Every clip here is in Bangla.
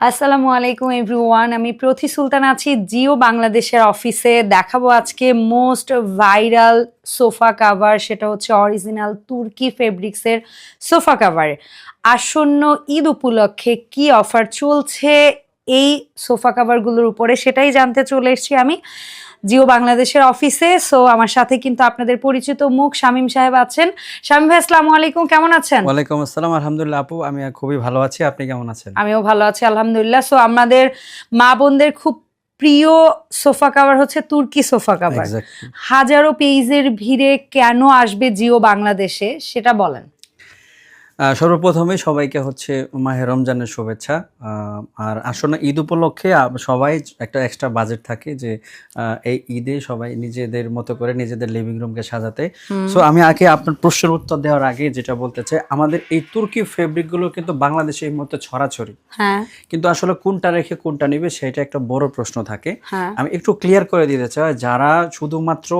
আসসালামু আলাইকুম, এভরিওয়ান। আমি প্রতি সুলতান আছি, জিও বাংলাদেশের অফিসে। দেখাবো আজকে মোস্ট ভাইরাল সোফা কাভার, সেটা হচ্ছে অরিজিনাল তুর্কি ফেব্রিক্সের সোফা কাভার। আসন্ন ঈদ উপলক্ষে কি অফার চলছে এই সোফা কাভারগুলোর উপরে সেটাই জানতে চলে এসেছি আমি। জিও বাংলাদেশের অফিসে। সো আমার সাথে কিন্তু আপনাদের পরিচিত মুখ শামীম সাহেব আছেন। শামীম ভাই আসসালামু আলাইকুম। কেমন আছেন? ওয়ালাইকুম আসসালাম। আলহামদুলিল্লাহ আপু আমি খুবই ভালো আছি। আপনি কেমন আছেন? আমিও ভালো আছি আলহামদুলিল্লাহ। সো আমাদের মা বোনদের খুব প্রিয় সোফা কাভার হচ্ছে তুর্কি সোফা কাভার। হাজারো পেজের ভিড়ে কেন আসবে জিও বাংলাদেশে সেটা বলেন। সর্বপ্রথমে সবাইকে হচ্ছে মাহে রমজানের শুভেচ্ছা। আর আসন্ন ঈদ উপলক্ষে সবাই একটা এক্সট্রা বাজেট থাকে যে এই ঈদে সবাই নিজেদের মতো করে নিজেদের লিভিং রুমকে সাজাতে। সো আমি আগে আপনার প্রশ্নের উত্তর দেওয়ার আগে যেটা বলতে চাই আমাদের এই তুর্কি ফেব্রিকগুলো কিন্তু বাংলাদেশে এই মুহূর্তে ছড়াছড়ি। হ্যাঁ। কিন্তু আসলে কোনটা রেখে কোনটা নিবে সেটা একটা বড় প্রশ্ন থাকে। হ্যাঁ। আমি একটু ক্লিয়ার করে দিতে চাই যারা শুধুমাত্র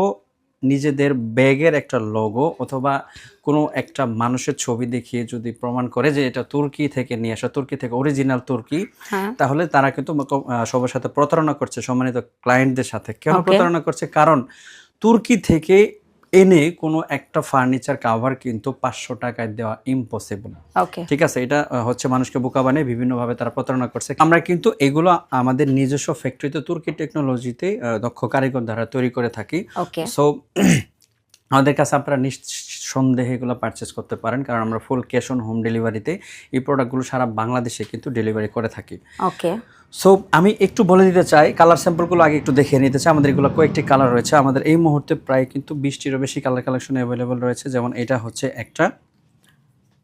নিজেদের ব্যাগের একটা লোগো অথবা কোনো একটা মানুষের ছবি দেখিয়ে যদি প্রমাণ করে যে এটা তুর্কি থেকে নিয়ে আসা তুর্কি থেকে অরিজিনাল তুর্কি হ্যাঁ। তাহলে তারা কিন্তু সবার সাথে প্রতারণা করছে সম্মানিত ক্লায়েন্টদের সাথে। কেন প্রতারণা করছে? কারণ তুর্কি থেকে এনে কোনো একটা ফার্নিচার কাভার কিন্তু পাঁচশো টাকায় দেওয়া ইম্পসিবল ঠিক আছে? এটা হচ্ছে মানুষকে বোকা বানিয়ে বিভিন্নভাবে তারা প্রতারণা করছে। আমরা কিন্তু এগুলো আমাদের নিজস্ব ফ্যাক্টরিতে তুর্কি টেকনোলজিতে দক্ষ কারিগর দ্বারা তৈরি করে থাকি। সো আমাদের কাছে আপনারা নিঃসন্দেহে এগুলো পারচেস করতে পারেন। কারণ আমরা ফুল ক্যাশ অন হোম ডেলিভারিতে এই প্রোডাক্টগুলো সারা বাংলাদেশে কিন্তু ডেলিভারি করে থাকি। ওকে সো আমি একটু বলে দিতে চাই কালার স্যাম্পলগুলো আগে একটু দেখে নিতে চাই। আমাদের এগুলো কয়েকটি কালার রয়েছে। আমাদের এই মুহূর্তে প্রায় কিন্তু বিশটিরও বেশি কালার কালেকশন অ্যাভেলেবল রয়েছে। যেমন এটা হচ্ছে একটা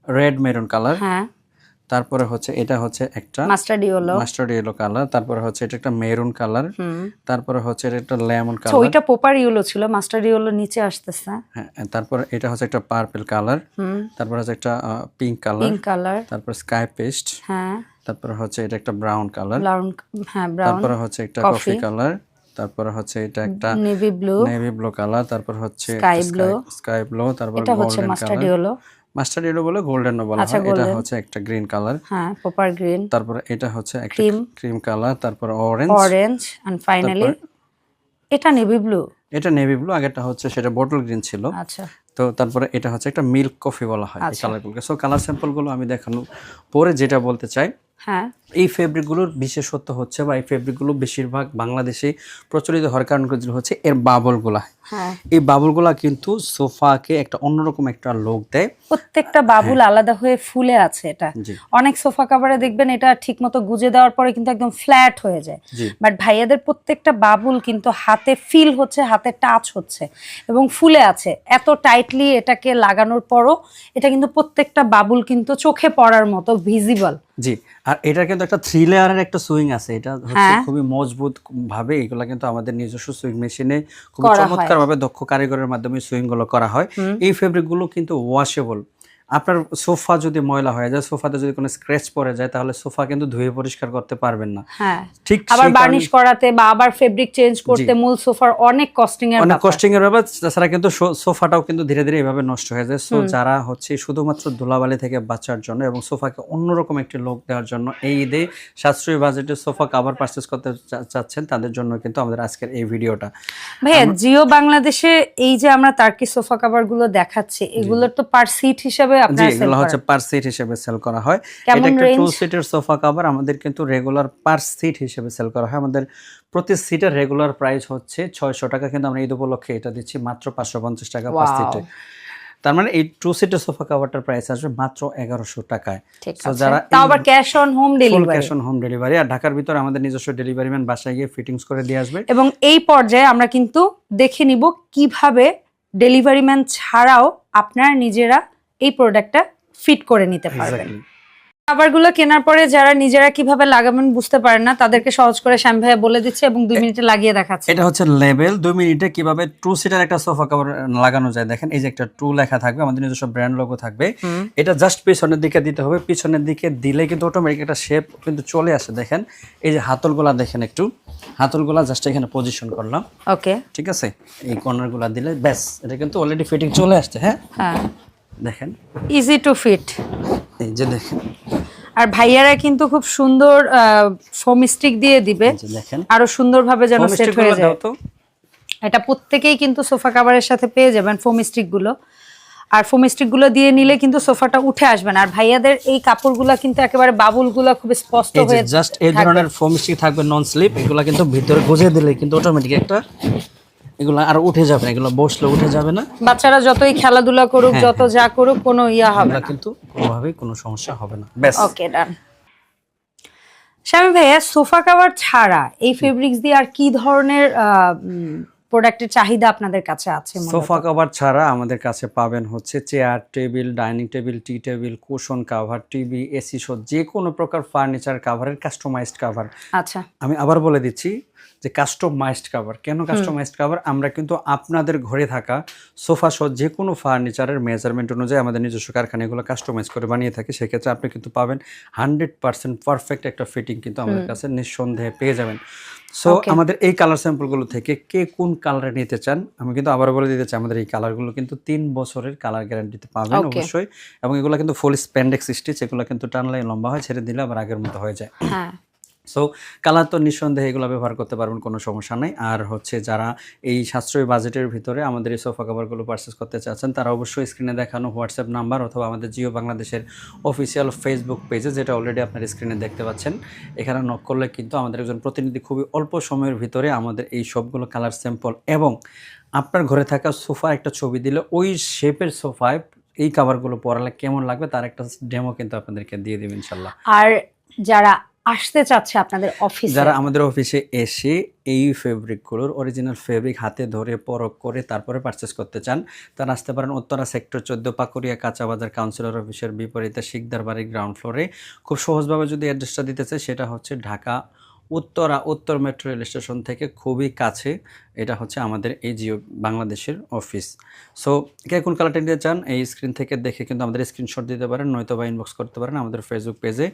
রেড মেরুন কালার হ্যাঁ। তারপরে হচ্ছে এটা হচ্ছে একটা mustard yellow mustard yellow colour তারপরে হচ্ছে এটা একটা মেরুন কালার তারপরে হচ্ছে এটা একটা লেমন তো কালার ওইটা পোপার ইয়েলো ছিল মাস্টার্ড ইয়েলো নিচে আসতেছে। হ্যাঁ তারপরে এটা হচ্ছে একটা পার্পল কালার তারপরে হচ্ছে একটা পিঙ্ক কালার পিঙ্ক কালার তারপরে স্কাই পেস্ট হ্যাঁ। তারপরে হচ্ছে এটা একটা ব্রাউন কালার ব্রাউন হ্যাঁ ব্রাউন তারপরে হচ্ছে একটা. কফি কালার তারপরে হচ্ছে এটা একটা navy blue navy blue colour তারপর হচ্ছে Sky blue. স্কাই ব্লু তারপর এটা হচ্ছে মাস্টার্ড ইয়েলো মাস্টার্ড ইয়েলো বলে গোল্ডেন বলা আচ্ছা, হয়। এটা হচ্ছে একটা গ্রিন কালার হ্যাঁ পোপার গ্রিন তারপরে এটা হচ্ছে একটা. ক্রিম কালার তারপর অরেঞ্জ অরেঞ্জ এন্ড ফাইনালি এটা নেভি ব্লু এটা নেভি ব্লু আগেরটা হচ্ছে সেটা বটল গ্রিন ছিল। আচ্ছা। তো তারপরে এটা হচ্ছে একটা মিল্ক কফি বলা হয় এই। কালারগুলোকে সো কালার স্যাম্পলগুলো আমি দেখানো পরে যেটা বলতে চাই হ্যাঁ। এই ফেব্রিকগুলোর বিশেষত্ব হচ্ছে বা এই ফেব্রিকগুলো বেশিরভাগ বাংলাদেশে প্রচলিত হওয়ার কারণ হচ্ছে এর বাবলগুলা এই বাবলগুলা কিন্তু সোফাকে একটা অন্যরকম একটা লোক দেয়। প্রত্যেকটা বাবুল আলাদা হয়ে ফুলে আছে এটা। অনেক সোফা কাভারে দেখবেন এটা ঠিক মতো গুজে দেওয়ার পরে কিন্তু একদম ফ্ল্যাট হয়ে যায়। বাট ভাইয়াদের প্রত্যেকটা বাবুল কিন্তু হাতে ফিল হচ্ছে হাতে টাচ হচ্ছে এবং ফুলে আছে। এত টাইটলি এটাকে লাগানোর পরও এটা কিন্তু প্রত্যেকটা বাবুল কিন্তু চোখে পড়ার মতো ভিজিবল। জি আর এটা কিন্তু একটা থ্রি লেয়ারের একটা সুইং আছে। এটা হচ্ছে হ্যাঁ। খুবই মজবুত ভাবে এগুলা কিন্তু আমাদের নিজস্ব সুইং মেশিনে খুব করা হয়। চমৎকার ভাবে দক্ষ কারিগরের মাধ্যমে সুইংগুলো করা হয়। এই ফেব্রিকগুলো কিন্তু ওয়াশেবল আপনার সোফা যদি ময়লা হয়ে যায় সোফাতে যদি কোনো স্ক্র্যাচ পড়ে যায় তাহলে সোফা কিন্তু ধুয়ে পরিষ্কার করতে পারবেন না। হ্যাঁ। ঠিক আবার বার্নিশ করাতে বা আবার ফেব্রিক চেঞ্জ করতে মূল সোফার অনেক কস্টিং এর অনেক কস্টিং এর ব্যাপার তাছাড়া কিন্তু সোফাটাও কিন্তু ধীরে ধীরে এভাবে নষ্ট হয়ে যায়। সো যারা হচ্ছে শুধুমাত্র ধুলাবালি থেকে বাঁচার জন্য এবং সোফাকে অন্যরকম একটি লোক দেওয়ার জন্য এই ঈদে সাশ্রয়ী বাজেটে সোফা কাভার পারচেস করতে চাচ্ছেন তাদের জন্য কিন্তু আমাদের আজকের এই ভিডিওটা। ভাইয়া জিও বাংলাদেশে এই যে আমরা টার্কি সোফা কাভারগুলো দেখাচ্ছি এগুলোর তো পার সিট হিসাবে আপনারা সেল এগুলো হচ্ছে পার সিট হিসেবে সেল করা হয়। এটা একটা টু সিটের সোফা কাভার আমাদের কিন্তু রেগুলার পার সিট হিসেবে সেল করা হয়। আমাদের প্রতি সিটের রেগুলার প্রাইস হচ্ছে ছয়শো টাকা কিন্তু আমরা ঈদ উপলক্ষে এটা দিচ্ছি মাত্র পাঁচশো পঞ্চাশ টাকা পার Wow. সিটে তার মানে এই টু সিটের সোফা কাভারটার প্রাইস আসবে মাত্র এগারোশো টাকায়। যারা আবার cash on home delivery cash on home delivery আর ঢাকার ভিতরে আমাদের নিজস্ব ডেলিভারি ম্যান বাসায় গিয়ে ফিটিংস করে দিয়ে আসবে। এবং এই পর্যায়ে আমরা কিন্তু দেখে নিব কীভাবে ডেলিভারি ম্যান ছাড়াও আপনারা নিজেরা এই প্রোডাক্টটা ফিট করে নিতে পারবেন. খাবারগুলো কেনার পরে যারা নিজেরা কীভাবে লাগাবেন বুঝতে পারেন না তাদেরকে সহজ করে শ্যাম ভাইয়া বলে দিচ্ছে এবং দুই মিনিটে লাগিয়ে দেখাচ্ছে। এটা হচ্ছে লেভেল দুই মিনিটে কীভাবে টু সিটার একটা সোফা কভার লাগানো যায়। দেখেন এই যে একটা টু লেখা থাকবে আমাদের নিজস্ব ব্র্যান্ড লোগো থাকবে। এটা জাস্ট পিছনের দিকে দিতে হবে। পিছনের দিকে দিলে কিন্তু অটোমেটিক একটা শেপ কিন্তু চলে আসে। দেখেন এই যে হাতলগুলা দেখেন একটু। হাতলগুলা জাস্ট এখানে পজিশন করলাম। ওকে ঠিক আছে? এই কর্নারগুলা দিলে ব্যাস এটা কিন্তু অলরেডি ফিটিং চলে আসছে হ্যাঁ? হ্যাঁ। দেখেন। ইজি টু ফিট এই যে দেখেন। আর ভাইয়ারা কিন্তু খুব সুন্দর ফোম স্টিক দিয়ে দিবে। আরও সুন্দরভাবে যেন সেট হয়ে যায়। তো। এটা প্রত্যেকেই কিন্তু সোফা কাভারের সাথে পেয়ে যাবেন ফোম স্টিকগুলো আর ফোম স্টিকগুলো দিয়ে নিলে কিন্তু সোফাটা উঠে আসবে না। আর ভাইয়াদের এই কাপড়গুলো কিন্তু একেবারে বাবুলগুলো খুব স্পষ্ট এই যে হয়ে জাস্ট এই ধরনের ফোম স্টিক থাকবে নন স্লিপ এগুলো কিন্তু ভিতরে গুজে দিলে কিন্তু অটোমেটিক একটা এগুলো আর উঠে যাবে না এগুলো বসলে উঠে যাবে না। বাচ্চারা যতই খেলাধুলা করুক হ্যাঁ, যত যা করুক কোনো ইয়া হবে না। কিন্তু কোনোভাবেই কোনো সমস্যা হবে না। ব্যাস। ওকে ডান স্বামী ভাইয়া সোফা কাভার ছাড়া এই ফেব্রিক্স দিয়ে আর কি ধরনের প্রোডাক্টের চাহিদা আপনাদের কাছে আছে সোফা কভার ছাড়া আমাদের কাছে পাবেন হচ্ছে chair table dining table tea table cushion cover TV AC show যে কোনো প্রকার ফার্নিচার কাভারের কাস্টমাইজড কাভার আচ্ছা। আমি আবার বলে দিচ্ছি যে কাস্টমাইজড কাভার কেন কাস্টমাইজড কাভার আমরা কিন্তু আপনাদের ঘরে থাকা সোফা সহ যে কোনো ফার্নিচারের মেজারমেন্ট অনুযায়ী আমাদের নিজস্ব কারখানা এগুলো কাস্টমাইজ করে বানিয়ে থাকি সেক্ষেত্রে আপনি কিন্তু পাবেন হান্ড্রেড পার্সেন্ট পারফেক্ট একটা ফিটিং কিন্তু আমাদের কাছে নিঃসন্দেহে পেয়ে যাবেন। সো আমাদের এই কালার স্যাম্পলগুলো থেকে কে কোন কালারে নিতে চান আমি কিন্তু আবার বলে দিতে চাই আমাদের এই কালারগুলো কিন্তু তিন বছরের কালার গ্যারান্টিতে পাবেন. অবশ্যই। এবং এগুলো কিন্তু ফুল স্প্যান্ডেক্স স্টিচ এগুলো কিন্তু টানলাই লম্বা হয় ছেড়ে দিলে আবার আগের মতো হয়ে যায়। হ্যাঁ। সো কালার তো নিঃসন্দেহে এগুলো ব্যবহার করতে পারবেন, কোনো সমস্যা নাই। আর হচ্ছে যারা এই সাশ্রয়ী বাজেটের ভিতরে আমাদের এই সোফা কাভারগুলো পারচেস করতে চাচ্ছেন, তারা অবশ্যই স্ক্রিনে দেখানো হোয়াটসঅ্যাপ নাম্বার অথবা আমাদের জিও বাংলাদেশের অফিসিয়াল ফেসবুক পেজে যেটা অলরেডি আপনার স্ক্রিনে দেখতে পাচ্ছেন। এখানে নক করলে কিন্তু আমাদের একজন প্রতিনিধি খুবই অল্প সময়ের ভিতরে আমাদের এই সবগুলো কালার স্যাম্পল এবং আপনার ঘরে থাকা সোফার একটা ছবি দিলে ওই শেপের সোফায় এই কাভারগুলো পরালে কেমন লাগবে, তার একটা ডেমো কিন্তু আপনাদেরকে দিয়ে দেবেন ইনশাল্লাহ আর যারা আসতে চাচ্ছে আপনাদের অফিসে? যারা আমাদের অফিসে এসে এই ফেব্রিকগুলোর অরিজিনাল ফেব্রিক হাতে ধরে পরক করে, তারপরে পারচেস করতে চান, তারা আসতে পারেন উত্তরা সেক্টর চোদ্দ পাকুরিয়া কাঁচাবাজার কাউন্সিলর অফিসের বিপরীতে শিকদার বাড়ির গ্রাউন্ড ফ্লোরে খুব সহজভাবে যদি অ্যাড্রেসটা দিতে চাই সেটা হচ্ছে ঢাকা উত্তরা, উত্তর মেট্রো রেল স্টেশন থেকে খুবই কাছে। এটা হচ্ছে আমাদের এই জিও বাংলাদেশের অফিস। সো কে কোন কালারটা নিতে চান, এই স্ক্রিন থেকে দেখে কিন্তু আমাদের স্ক্রিনশট দিতে পারেন, নয়তো বা ইনবক্স করতে পারেন আমাদের ফেসবুক পেজে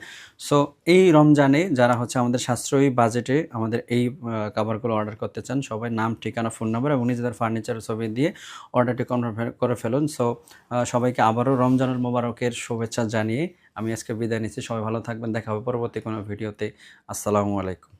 সো এই রমজানে যারা হচ্ছে আমাদের সাশ্রয়ী বাজেটে আমাদের এই কাভারগুলো অর্ডার করতে চান, সবাই নাম, ঠিকানা ফোন নাম্বার এবং নিজেদের ফার্নিচারের ছবি দিয়ে অর্ডারটি কনফার্ম করে ফেলুন। সো সবাইকে আবারও রমজানুল মোবারকের শুভেচ্ছা জানিয়ে আমি আজকে বিদায় নিচ্ছি। সবাই ভালো থাকবেন। দেখা হবে পরবর্তী কোনো ভিডিওতে। আসসালামু আলাইকুম।